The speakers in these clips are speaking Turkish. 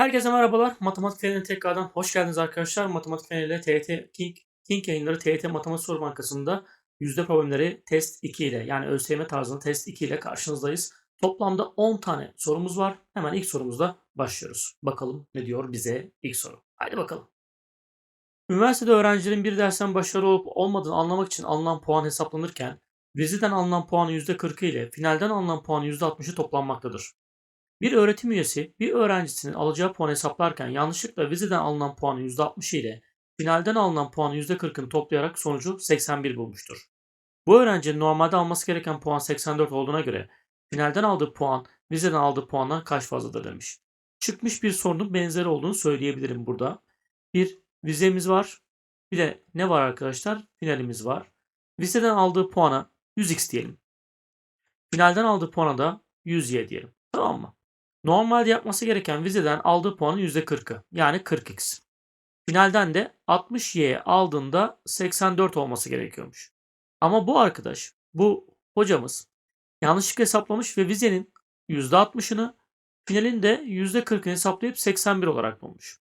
Herkese merhabalar. Matematik Feneri'ne tekrardan hoş geldiniz arkadaşlar. Matematik Feneri TYT King, King yayınları TYT Matematik Soru Bankası'nda yüzde problemleri test 2 ile yani ÖSYM tarzında test 2 ile karşınızdayız. Toplamda 10 tane sorumuz var. Hemen ilk sorumuzla başlıyoruz. Bakalım ne diyor bize ilk soru. Haydi bakalım. Üniversitede öğrencilerin bir dersten başarılı olup olmadığını anlamak için alınan puan hesaplanırken vizeden alınan puanın %40'ı ile finalden alınan puanın %60'ı toplanmaktadır. Bir öğretim üyesi bir öğrencisinin alacağı puanı hesaplarken yanlışlıkla vizeden alınan puanın %60'ı ile finalden alınan puanın %40'ını toplayarak sonucu 81 bulmuştur. Bu öğrencinin normalde alması gereken puan 84 olduğuna göre finalden aldığı puan vizeden aldığı puandan kaç fazladır demiş. Çıkmış bir sorunun benzeri olduğunu söyleyebilirim burada. Bir vizemiz var. Bir de ne var arkadaşlar? Finalimiz var. Vizeden aldığı puana 100x diyelim. Finalden aldığı puana da 100y diyelim. Tamam mı? Normalde yapması gereken vizeden aldığı puanın %40'ı yani 40x. Finalden de 60y aldığında 84 olması gerekiyormuş. Ama bu arkadaş, bu hocamız yanlışlıkla hesaplamış ve vizenin %60'ını finalin de %40'ını hesaplayıp 81 olarak bulmuş.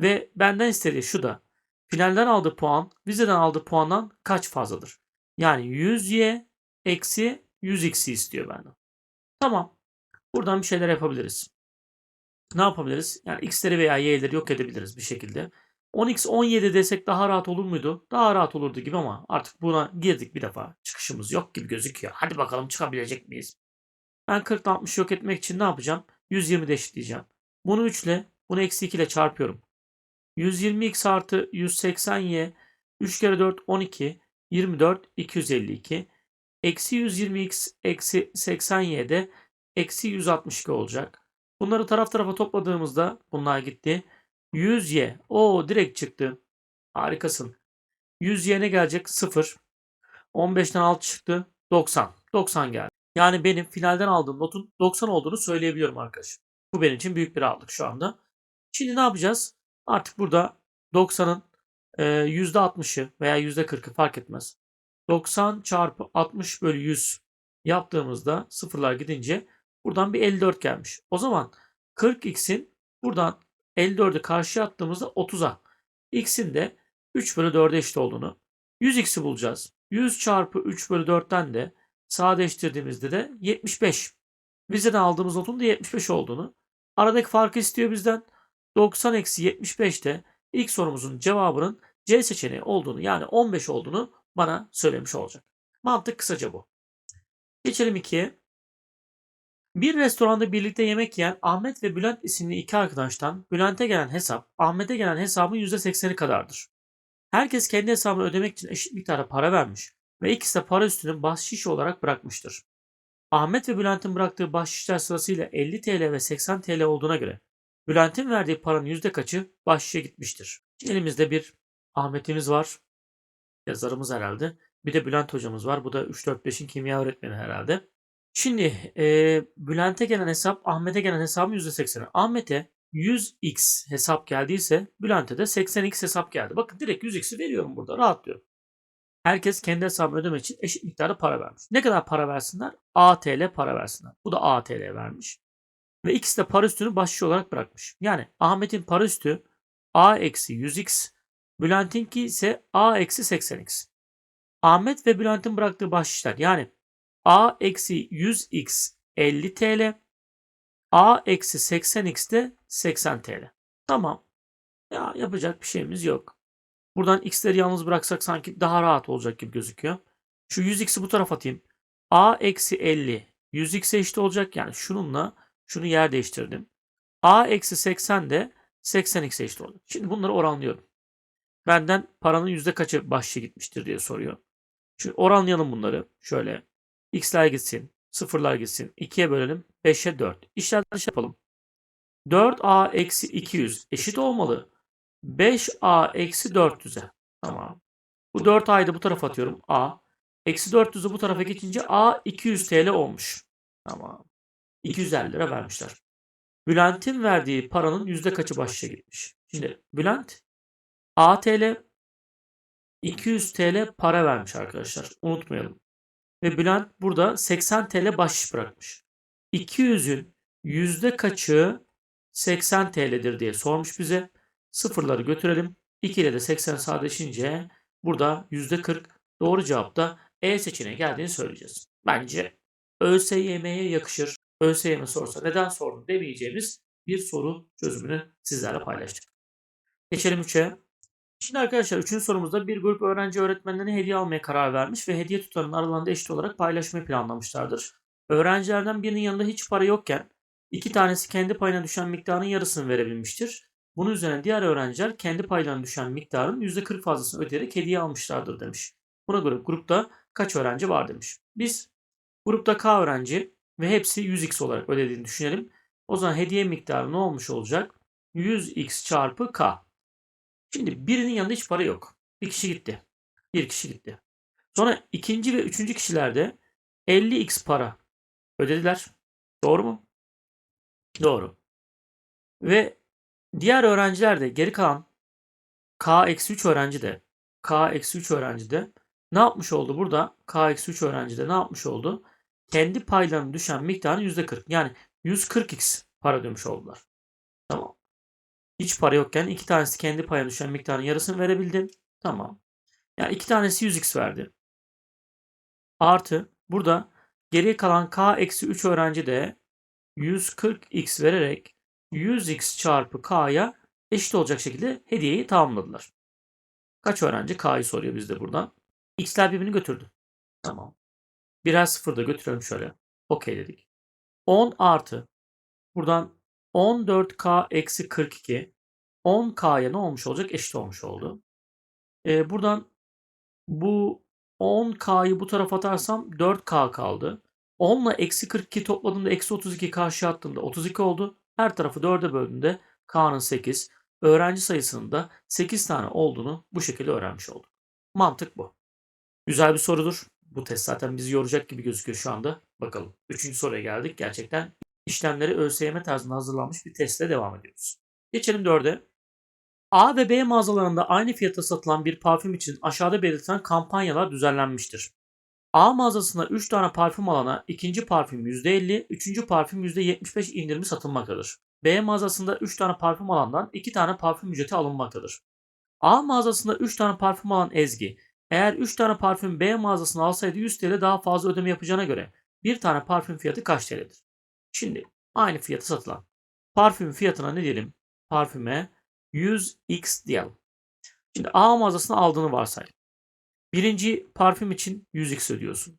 Ve benden istediği şu da finalden aldığı puan vizeden aldığı puandan kaç fazladır? Yani 100y eksi 100x'i istiyor benden. Tamam. Buradan bir şeyler yapabiliriz. Ne yapabiliriz? Yani x'leri veya y'leri yok edebiliriz bir şekilde. 10x 17 desek daha rahat olur muydu? Daha rahat olurdu gibi ama artık buna girdik bir defa. Çıkışımız yok gibi gözüküyor. Hadi bakalım çıkabilecek miyiz? Ben 40 60 yok etmek için ne yapacağım? 120 de eşitleyeceğim. Bunu 3 ile, bunu eksi 2 ile çarpıyorum. 120x artı 180y 3 kere 4 12 24 252 eksi 120x eksi 80y'de eksi 162 olacak. Bunları taraf tarafa topladığımızda bunlar gitti. 100y. O direkt çıktı. Harikasın. 100y ne gelecek? 0. 15'ten 6 çıktı. 90. 90 geldi. Yani benim finalden aldığım notun 90 olduğunu söyleyebiliyorum arkadaşım. Bu benim için büyük bir rahatlık şu anda. Şimdi ne yapacağız? Artık burada 90'ın e, %60'ı veya %40'ı fark etmez. 90 çarpı 60 bölü 100 yaptığımızda sıfırlar gidince buradan bir 54 gelmiş. O zaman 40x'in buradan 54'ü karşıya attığımızda 30'a. x'in de 3 bölü 4'e eşit olduğunu. 100x'i bulacağız. 100 çarpı 3 bölü 4'ten de sadeleştirdiğimizde de 75. Vizeden aldığımız notun da 75 olduğunu. Aradaki farkı istiyor bizden. 90 eksi 75'te ilk sorumuzun cevabının C seçeneği olduğunu yani 15 olduğunu bana söylemiş olacak. Mantık kısaca bu. Geçelim 2'ye. Bir restoranda birlikte yemek yiyen Ahmet ve Bülent isimli iki arkadaştan Bülent'e gelen hesap Ahmet'e gelen hesabın %80'i kadardır. Herkes kendi hesabını ödemek için eşit miktarda para vermiş ve ikisi de para üstünü bahşiş olarak bırakmıştır. Ahmet ve Bülent'in bıraktığı bahşişler sırasıyla 50 TL ve 80 TL olduğuna göre Bülent'in verdiği paranın yüzde kaçı bahşişe gitmiştir? Elimizde bir Ahmet'imiz var. Yazarımız herhalde. Bir de Bülent hocamız var. Bu da 3-4-5'in kimya öğretmeni herhalde. Şimdi e, Bülent'e gelen hesap Ahmet'e gelen hesabın %80'i. Ahmet'e 100x hesap geldiyse Bülent'e de 80x hesap geldi. Bakın direkt 100x'i veriyorum burada. Rahatlıyorum. Herkes kendi hesabını ödemek için eşit miktarda para vermiş. Ne kadar para versinler? ATL para versinler. Bu da ATL vermiş. Ve ikisi de para üstünü başlıca olarak bırakmış. Yani Ahmet'in para üstü A eksi 100x, Bülent'inki ise A eksi 80x. Ahmet ve Bülent'in bıraktığı bahşişler yani A eksi 100x 50 TL, A eksi 80x de 80 TL. Tamam. Ya yapacak bir şeyimiz yok. Buradan x'leri yalnız bıraksak sanki daha rahat olacak gibi gözüküyor. Şu 100x'i bu tarafa atayım. A eksi 50 100x'e eşit olacak. Yani şununla şunu yer değiştirdim. A eksi 80 de 80x'e eşit olacak. Şimdi bunları oranlıyorum. Benden paranın yüzde kaçı bahşişe gitmiştir diye soruyor. Şimdi oranlayalım bunları. Şöyle x'ler gitsin. Sıfırlar gitsin. 2'ye bölelim. 5'e 4. İşler dış yapalım. 4a eksi 200 eşit olmalı. 5a eksi 400'e. Tamam. Bu 4a'yı da bu tarafa atıyorum. a. Eksi 400'ü bu tarafa geçince a 200 TL olmuş. Tamam. 250 lira vermişler. Bülent'in verdiği paranın yüzde kaçı bahşişe gitmiş? Şimdi Bülent ATL 200 TL para vermiş arkadaşlar. Unutmayalım. Ve Bülent burada 80 TL bahşiş bırakmış. 200'ün yüzde kaçı 80 TL'dir diye sormuş bize. Sıfırları götürelim. 2 ile de 80 sadeleşince burada %40 doğru cevapta E seçeneği geldiğini söyleyeceğiz. Bence ÖSYM'ye yakışır. ÖSYM sorsa neden sordun demeyeceğimiz bir soru çözümünü sizlerle paylaştık. Geçelim 3'e. Şimdi arkadaşlar 3. sorumuzda bir grup öğrenci öğretmenlerine hediye almaya karar vermiş ve hediye tutarının aralarında eşit olarak paylaşmayı planlamışlardır. Öğrencilerden birinin yanında hiç para yokken iki tanesi kendi payına düşen miktarın yarısını verebilmiştir. Bunun üzerine diğer öğrenciler kendi paylarına düşen miktarın %40 fazlasını ödeyerek hediye almışlardır demiş. Buna göre grupta kaç öğrenci var demiş. Biz grupta K öğrenci ve hepsi 100x olarak ödediğini düşünelim. O zaman hediye miktarı ne olmuş olacak? 100x çarpı K. Şimdi birinin yanında hiç para yok. Bir kişi gitti. Bir kişi gitti. Sonra ikinci ve üçüncü kişilerde 50x para ödediler. Doğru mu? Doğru. Ve diğer öğrenciler de geri kalan K-3 öğrenci de K-3 öğrenci de ne yapmış oldu burada? K-3 öğrenci de ne yapmış oldu? Kendi paylarına düşen miktarın %40. Yani 140x para ödemiş oldular. Tamam. Hiç para yokken iki tanesi kendi payına düşen miktarın yarısını verebildim. Tamam. Yani iki tanesi 100x verdi. Artı burada geriye kalan k-3 öğrenci de 140x vererek 100x çarpı k'ya eşit olacak şekilde hediyeyi tamamladılar. Kaç öğrenci? K'yı soruyor bizde buradan. X'ler birbirini götürdü. Tamam. Birer sıfır da götürelim şöyle. Okey dedik. 10 artı buradan 14K eksi 42 10K'ya ne olmuş olacak? Eşit olmuş oldu. Ee, buradan bu 10K'yı bu tarafa atarsam 4K kaldı. 10 ile eksi 42 topladığımda eksi 32 karşıya attığımda 32 oldu. Her tarafı 4'e böldüğümde K'nın 8. Öğrenci sayısının da 8 tane olduğunu bu şekilde öğrenmiş olduk. Mantık bu. Güzel bir sorudur. Bu test zaten bizi yoracak gibi gözüküyor şu anda. Bakalım. Üçüncü soruya geldik. Gerçekten işlemleri ÖSYM tarzında hazırlanmış bir testle devam ediyoruz. Geçelim dörde. A ve B mağazalarında aynı fiyata satılan bir parfüm için aşağıda belirtilen kampanyalar düzenlenmiştir. A mağazasında 3 tane parfüm alana ikinci parfüm %50, üçüncü parfüm %75 indirimi satılmaktadır. B mağazasında 3 tane parfüm alandan 2 tane parfüm ücreti alınmaktadır. A mağazasında 3 tane parfüm alan Ezgi, eğer 3 tane parfüm B mağazasına alsaydı 100 TL daha fazla ödeme yapacağına göre bir tane parfüm fiyatı kaç TL'dir? Şimdi aynı fiyatı satılan. Parfüm fiyatına ne diyelim? Parfüme 100x diyelim. Şimdi A mağazasına aldığını varsay. Birinci parfüm için 100x ödüyorsun.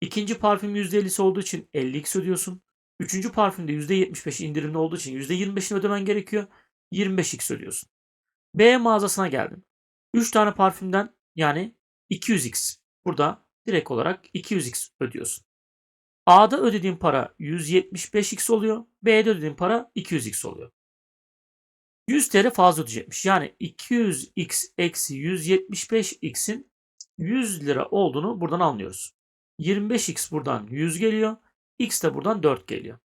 İkinci parfüm %50'si olduğu için 50x ödüyorsun. Üçüncü parfümde %75 indirimli olduğu için %25'ini ödemen gerekiyor. 25x ödüyorsun. B mağazasına geldin. 3 tane parfümden yani 200x. Burada direkt olarak 200x ödüyorsun. A'da ödediğin para 175x oluyor. B'de ödediğin para 200x oluyor. 100 TL fazla ödeyecekmiş. Yani 200x eksi 175x'in 100 lira olduğunu buradan anlıyoruz. 25x buradan 100 geliyor. X de buradan 4 geliyor.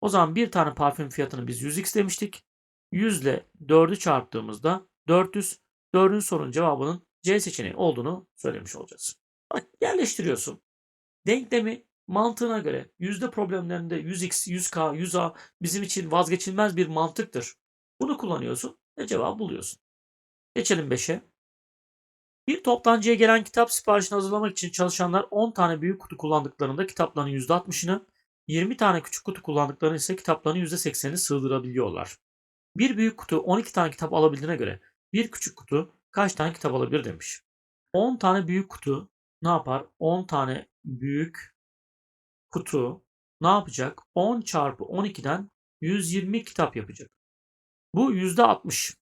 O zaman bir tane parfüm fiyatını biz 100x demiştik. 100 ile 4'ü çarptığımızda 400. 4'ün sorunun cevabının C seçeneği olduğunu söylemiş olacağız. Bak yerleştiriyorsun. Denklemi mantığına göre yüzde problemlerinde 100x, 100k, 100a bizim için vazgeçilmez bir mantıktır. Bunu kullanıyorsun ve cevabı buluyorsun. Geçelim 5'e. Bir toptancıya gelen kitap siparişini hazırlamak için çalışanlar 10 tane büyük kutu kullandıklarında kitapların %60'ını, 20 tane küçük kutu kullandıklarında ise kitapların %80'ini sığdırabiliyorlar. Bir büyük kutu 12 tane kitap alabildiğine göre bir küçük kutu kaç tane kitap alabilir demiş. 10 tane büyük kutu ne yapar? 10 tane büyük kutu ne yapacak? 10 çarpı 12'den 120 kitap yapacak. Bu %60.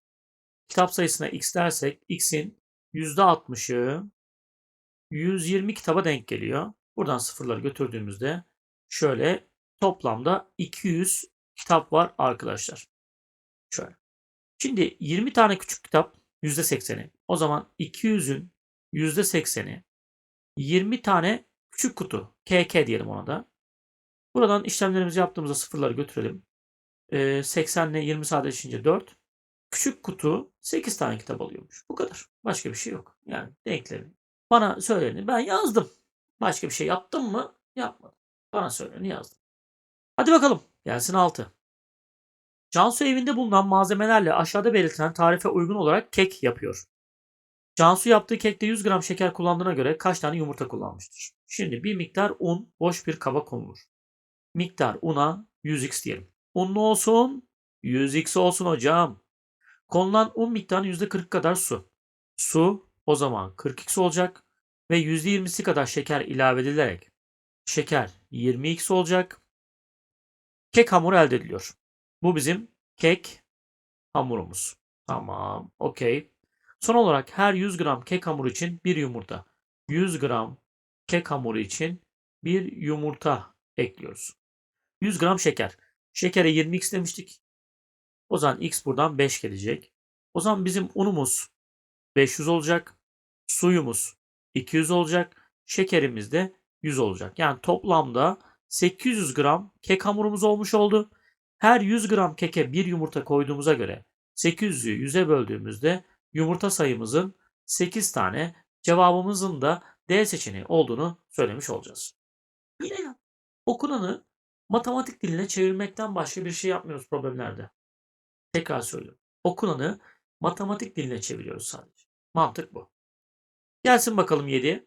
Kitap sayısına x dersek x'in %60'ı 120 kitaba denk geliyor. Buradan sıfırları götürdüğümüzde şöyle toplamda 200 kitap var arkadaşlar. Şöyle. Şimdi 20 tane küçük kitap %80'i. O zaman 200'ün %80'i 20 tane küçük kutu. KK diyelim ona da. Buradan işlemlerimizi yaptığımızda sıfırları götürelim. Ee, 80 ile 20 sadeleşince 4. Küçük kutu 8 tane kitap alıyormuş. Bu kadar. Başka bir şey yok. Yani denklemi. Bana söyleni ben yazdım. Başka bir şey yaptım mı? Yapmadım. Bana söyleni yazdım. Hadi bakalım. Gelsin 6. Cansu evinde bulunan malzemelerle aşağıda belirtilen tarife uygun olarak kek yapıyor. Cansu yaptığı kekte 100 gram şeker kullandığına göre kaç tane yumurta kullanmıştır? Şimdi bir miktar un boş bir kaba konulur. Miktar una 100x diyelim. Unlu olsun 100x olsun hocam. Konulan un miktarının %40 kadar su. Su o zaman 40x olacak ve %20'si kadar şeker ilave edilerek şeker 20x olacak. Kek hamuru elde ediliyor. Bu bizim kek hamurumuz. Tamam, okey. Son olarak her 100 gram kek hamuru için bir yumurta. 100 gram kek hamuru için bir yumurta ekliyoruz. 100 gram şeker. Şekere 20x demiştik. O zaman x buradan 5 gelecek. O zaman bizim unumuz 500 olacak. Suyumuz 200 olacak. Şekerimiz de 100 olacak. Yani toplamda 800 gram kek hamurumuz olmuş oldu. Her 100 gram keke bir yumurta koyduğumuza göre 800'ü 100'e böldüğümüzde yumurta sayımızın 8 tane cevabımızın da D seçeneği olduğunu söylemiş olacağız. Yine okunanı matematik diline çevirmekten başka bir şey yapmıyoruz problemlerde. Tekrar söylüyorum. Okunanı matematik diline çeviriyoruz sadece. Mantık bu. Gelsin bakalım 7.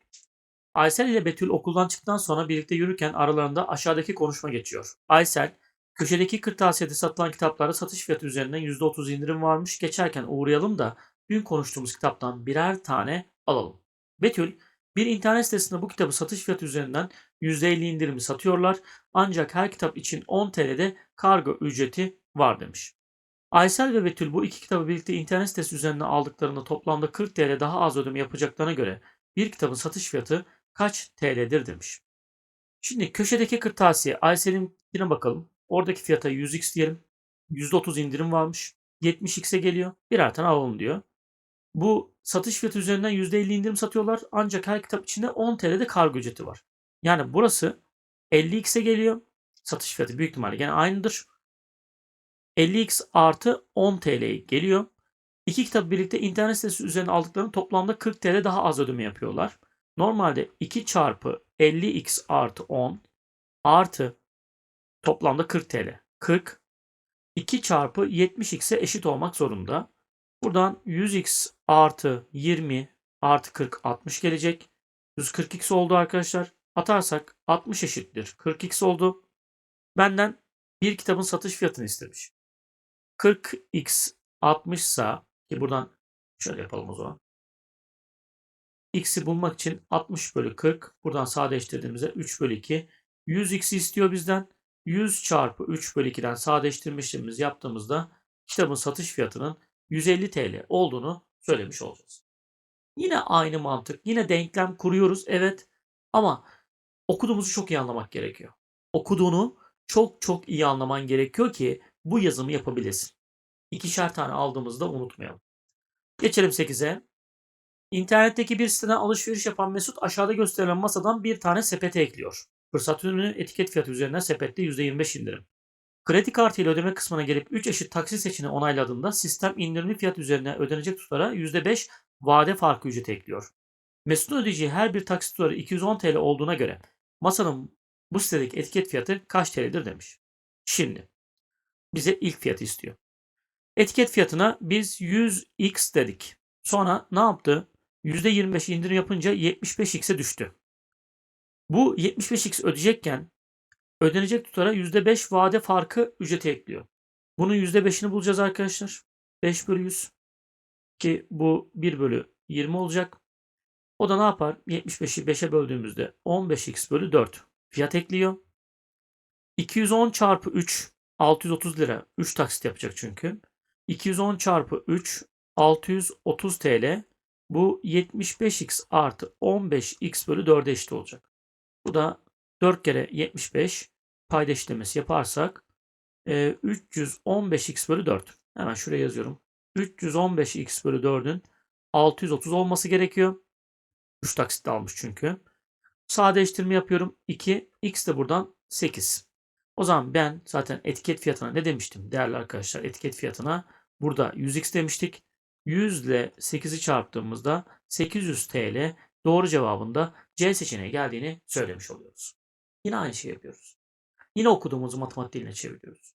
Aysel ile Betül okuldan çıktıktan sonra birlikte yürürken aralarında aşağıdaki konuşma geçiyor. Aysel, köşedeki kırtasiyede satılan kitaplarda satış fiyatı üzerinden %30 indirim varmış. Geçerken uğrayalım da dün konuştuğumuz kitaptan birer tane alalım. Betül, bir internet sitesinde bu kitabı satış fiyatı üzerinden %50 indirimi satıyorlar. Ancak her kitap için 10 TL'de kargo ücreti var demiş. Aysel ve Betül bu iki kitabı birlikte internet sitesi üzerinden aldıklarında toplamda 40 TL daha az ödeme yapacaklarına göre bir kitabın satış fiyatı kaç TL'dir demiş. Şimdi köşedeki kırtasiye Aysel'inkine bakalım. Oradaki fiyata 100x diyelim. %30 indirim varmış. 70x'e geliyor. Birer tane alalım diyor. Bu satış fiyatı üzerinden %50 indirim satıyorlar. Ancak her kitap içinde 10 TL'de kargo ücreti var. Yani burası 50x'e geliyor. Satış fiyatı büyük ihtimalle gene aynıdır. 50x artı 10 TL geliyor. İki kitap birlikte internet sitesi üzerine aldıklarının toplamda 40 TL daha az ödeme yapıyorlar. Normalde 2 çarpı 50x artı 10 artı toplamda 40 TL. 40 2 çarpı 70x'e eşit olmak zorunda. Buradan 100x artı 20 artı 40 60 gelecek. 140x oldu arkadaşlar. Atarsak 60 eşittir. 40x oldu. Benden bir kitabın satış fiyatını istemiş. 40x 60 ise ki buradan şöyle yapalım o zaman. x'i bulmak için 60 bölü 40 buradan sadeleştirdiğimizde 3 bölü 2 100x istiyor bizden. 100 çarpı 3 bölü 2'den sadeleştirme işlemimizi yaptığımızda kitabın satış fiyatının 150 TL olduğunu söylemiş olacağız. Yine aynı mantık, yine denklem kuruyoruz evet ama okuduğumuzu çok iyi anlamak gerekiyor. Okuduğunu çok çok iyi anlaman gerekiyor ki bu yazımı yapabilesin. İkişer tane aldığımızda unutmayalım. Geçelim 8'e. İnternetteki bir siteden alışveriş yapan Mesut aşağıda gösterilen masadan bir tane sepete ekliyor. Fırsat ürünü etiket fiyatı üzerinden sepette %25 indirim. Kredi kartı ile ödeme kısmına gelip 3 eşit taksi seçeneği onayladığında sistem indirimli fiyat üzerine ödenecek tutara %5 vade farkı ücreti ekliyor. Mesut'un ödeyeceği her bir taksi tutarı 210 TL olduğuna göre masanın bu sitedeki etiket fiyatı kaç TL'dir demiş. Şimdi bize ilk fiyatı istiyor. Etiket fiyatına biz 100x dedik. Sonra ne yaptı? %25 indirim yapınca 75x'e düştü. Bu 75x ödeyecekken ödenecek tutara %5 vade farkı ücreti ekliyor. Bunun %5'ini bulacağız arkadaşlar. 5 bölü 100 ki bu 1 bölü 20 olacak. O da ne yapar? 75'i 5'e böldüğümüzde 15x bölü 4 fiyat ekliyor. 210 çarpı 3 630 lira 3 taksit yapacak çünkü. 210 çarpı 3 630 TL. Bu 75x artı 15x bölü 4'e eşit olacak. Bu da 4 kere 75 payda işlemesi yaparsak e, 315x bölü 4. Hemen şuraya yazıyorum. 315x bölü 4'ün 630 olması gerekiyor. 3 taksit almış çünkü. Sadeleştirme yapıyorum. 2. X de buradan 8. O zaman ben zaten etiket fiyatına ne demiştim değerli arkadaşlar? Etiket fiyatına burada 100x demiştik. 100 ile 8'i çarptığımızda 800 TL doğru cevabında C seçeneği geldiğini söylemiş oluyoruz. Yine aynı şeyi yapıyoruz. Yine okuduğumuzu matematik diline çeviriyoruz.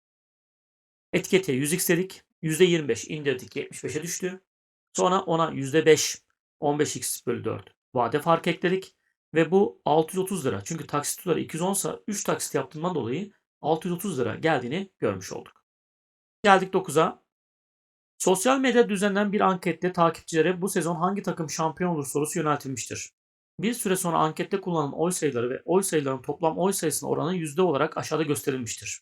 Etikete 100x dedik. %25 indirdik 75'e düştü. Sonra ona %5 15x bölü 4 vade fark ekledik. Ve bu 630 lira. Çünkü taksit tutarı 210 sa 3 taksit yaptığından dolayı 630 lira geldiğini görmüş olduk. Geldik 9'a. Sosyal medyada düzenlenen bir ankette takipçilere bu sezon hangi takım şampiyon olur sorusu yöneltilmiştir. Bir süre sonra ankette kullanılan oy sayıları ve oy sayılarının toplam oy sayısının oranı yüzde olarak aşağıda gösterilmiştir.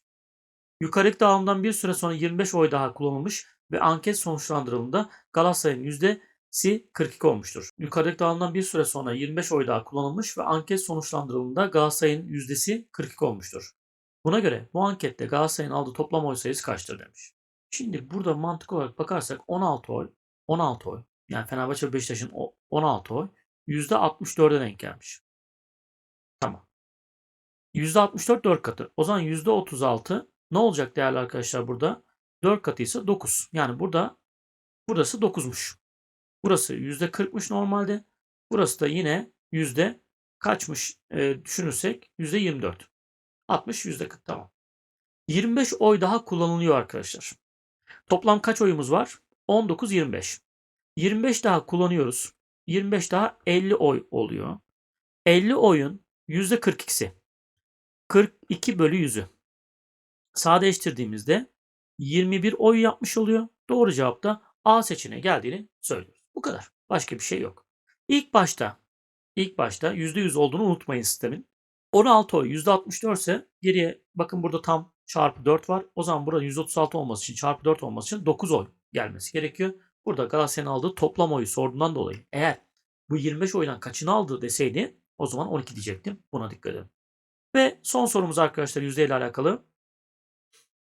Yukarıdaki dağılımdan bir süre sonra 25 oy daha kullanılmış ve anket sonuçlandırıldığında Galatasaray'ın yüzdesi 42 olmuştur. Yukarıdaki dağılımdan bir süre sonra 25 oy daha kullanılmış ve anket sonuçlandırıldığında Galatasaray'ın yüzdesi 42 olmuştur. Buna göre bu ankette Galatasaray'ın aldığı toplam oy sayısı kaçtır demiş. Şimdi burada mantık olarak bakarsak 16 oy, 16 oy. Yani Fenerbahçe Beşiktaş'ın 16 oy %64'e denk gelmiş. Tamam. %64 4 katı. O zaman %36 ne olacak değerli arkadaşlar burada? 4 katı ise 9. Yani burada burası 9'muş. Burası %40'mış normalde. Burası da yine yüzde kaçmış e, düşünürsek %24. 60 %40 tamam. 25 oy daha kullanılıyor arkadaşlar. Toplam kaç oyumuz var? 19 25. 25 daha kullanıyoruz. 25 daha 50 oy oluyor. 50 oyun %42'si. 42 bölü 100'ü. Sadeleştirdiğimizde 21 oy yapmış oluyor. Doğru cevap da A seçeneği geldiğini söylüyoruz. Bu kadar. Başka bir şey yok. İlk başta ilk başta %100 olduğunu unutmayın sistemin. 16 oy %64 ise geriye bakın burada tam çarpı 4 var. O zaman burada 136 olması için çarpı 4 olması için 9 oy gelmesi gerekiyor. Burada Galatasaray'ın aldığı toplam oyu sorduğundan dolayı eğer bu 25 oydan kaçını aldı deseydi o zaman 12 diyecektim. Buna dikkat edin. Ve son sorumuz arkadaşlar yüzde ile alakalı.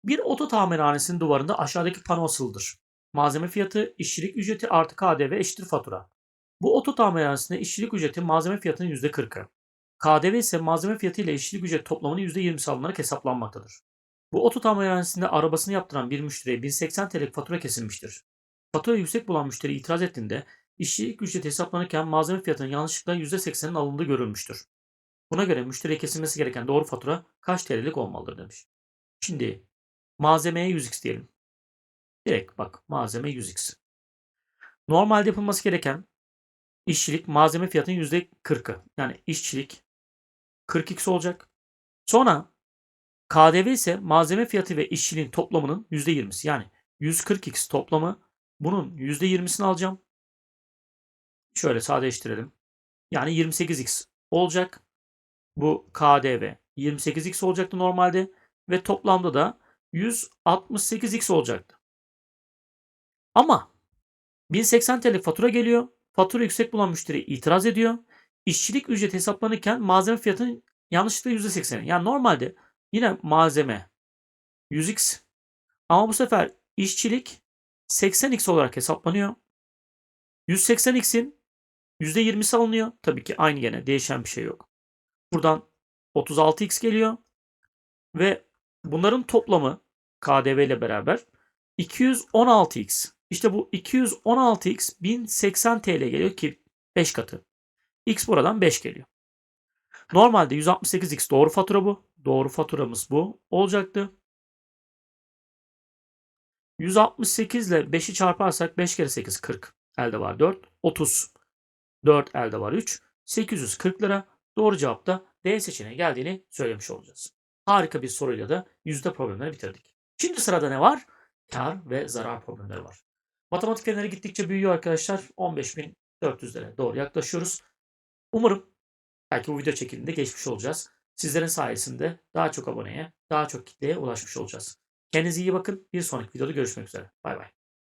Bir oto tamirhanesinin duvarında aşağıdaki pano asılıdır. Malzeme fiyatı, işçilik ücreti artı KDV eşittir fatura. Bu oto tamirhanesinde işçilik ücreti malzeme fiyatının %40'ı. KDV ise malzeme fiyatı ile işçilik ücret toplamının %20'si alınarak hesaplanmaktadır. Bu oto tamirhanesinde arabasını yaptıran bir müşteriye 1080 TL fatura kesilmiştir. Fatura yüksek bulan müşteri itiraz ettiğinde işçilik ücreti hesaplanırken malzeme fiyatının yanlışlıkla %80'in alındığı görülmüştür. Buna göre müşteriye kesilmesi gereken doğru fatura kaç TL'lik olmalıdır demiş. Şimdi malzemeye 100x diyelim. Direkt bak malzeme 100x. Normalde yapılması gereken işçilik malzeme fiyatının %40'ı. Yani işçilik 40x olacak. Sonra KDV ise malzeme fiyatı ve işçiliğin toplamının %20'si. Yani 140x toplamı bunun %20'sini alacağım. Şöyle sadeleştirelim. Yani 28x olacak. Bu KDV 28x olacaktı normalde ve toplamda da 168x olacaktı. Ama 1080 TL fatura geliyor. Fatura yüksek bulan müşteri itiraz ediyor. İşçilik ücreti hesaplanırken malzeme fiyatının yanlışlıkla %80'i. Yani normalde yine malzeme 100x ama bu sefer işçilik 80x olarak hesaplanıyor. 180x'in %20'si alınıyor. Tabii ki aynı gene değişen bir şey yok. Buradan 36x geliyor. Ve bunların toplamı KDV ile beraber 216x. İşte bu 216x 1080 TL geliyor ki 5 katı. X buradan 5 geliyor. Normalde 168x doğru fatura bu. Doğru faturamız bu olacaktı. 168 ile 5'i çarparsak 5 kere 8 40. Elde var 4. 30. 4 elde var 3. 840 lira. Doğru cevap da D seçeneği geldiğini söylemiş olacağız. Harika bir soruyla da yüzde problemleri bitirdik. Şimdi sırada ne var? Kar ve zarar problemleri var. Matematik fenleri gittikçe büyüyor arkadaşlar. 15.400'lere doğru yaklaşıyoruz. Umarım belki bu video çekildiğinde geçmiş olacağız. Sizlerin sayesinde daha çok aboneye, daha çok kitleye ulaşmış olacağız. Kendinize iyi bakın. Bir sonraki videoda görüşmek üzere. Bay bay.